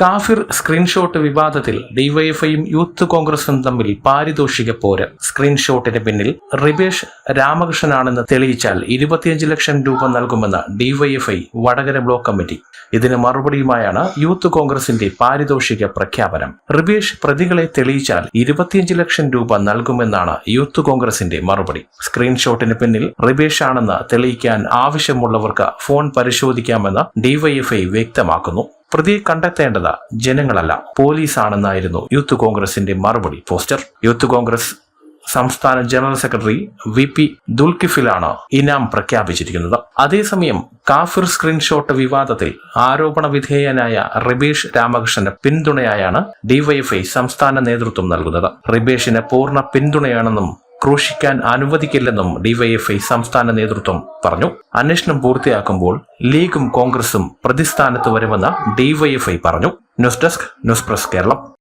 കാഫിർ സ്ക്രീൻഷോട്ട് വിവാദത്തിൽ ഡിവൈഎഫ്ഐയും യൂത്ത് കോൺഗ്രസും തമ്മിൽ പാരിതോഷിക പോര്. സ്ക്രീൻഷോട്ടിന് പിന്നിൽ റിബേഷ് രാമകൃഷ്ണനാണെന്ന് തെളിയിച്ചാൽ ഇരുപത്തിയഞ്ച് ലക്ഷം രൂപ നൽകുമെന്ന് ഡിവൈഎഫ്ഐ വടകര ബ്ലോക്ക് കമ്മിറ്റി. ഇതിന് മറുപടിയുമായാണ് യൂത്ത് കോൺഗ്രസിന്റെ പാരിതോഷിക പ്രഖ്യാപനം. റിബേഷ് പ്രതികളെ തെളിയിച്ചാൽ ഇരുപത്തിയഞ്ച് ലക്ഷം രൂപ നൽകുമെന്നാണ് യൂത്ത് കോൺഗ്രസിന്റെ മറുപടി. സ്ക്രീൻഷോട്ടിന് പിന്നിൽ റിബേഷ് ആണെന്ന് തെളിയിക്കാൻ ആവശ്യമുള്ളവർക്ക് ഫോൺ പരിശോധിക്കാമെന്ന് ഡിവൈഎഫ്ഐ വ്യക്തമാക്കുന്നു. പ്രതിയെ കണ്ടെത്തേണ്ടത് ജനങ്ങളല്ല പോലീസാണെന്നായിരുന്നു യൂത്ത് കോൺഗ്രസിന്റെ മറുപടി. പോസ്റ്റർ. യൂത്ത് കോൺഗ്രസ് സംസ്ഥാന ജനറൽ സെക്രട്ടറി വി പി ദുൽക്കിഫിലാണ് ഇനാം പ്രഖ്യാപിച്ചിരിക്കുന്നത്. അതേസമയം കാഫിർ സ്ക്രീൻഷോട്ട് വിവാദത്തിൽ ആരോപണ വിധേയനായ റിബേഷ് രാമകൃഷ്ണന് പിന്തുണയായാണ് ഡിവൈഎഫ്ഐ സംസ്ഥാന നേതൃത്വം നൽകുന്നത്. റിബേഷിന് പൂർണ പിന്തുണയാണെന്നും ക്രൂശിക്കാൻ അനുവദിക്കില്ലെന്നും ഡിവൈഎഫ്ഐ സംസ്ഥാന നേതൃത്വം പറഞ്ഞു. അന്വേഷണം പൂർത്തിയാക്കുമ്പോൾ ലീഗും കോൺഗ്രസും പ്രതിസ്ഥാനത്ത് വരുമെന്ന് ഡിവൈഎഫ്ഐ പറഞ്ഞു. News desk news press Keralam.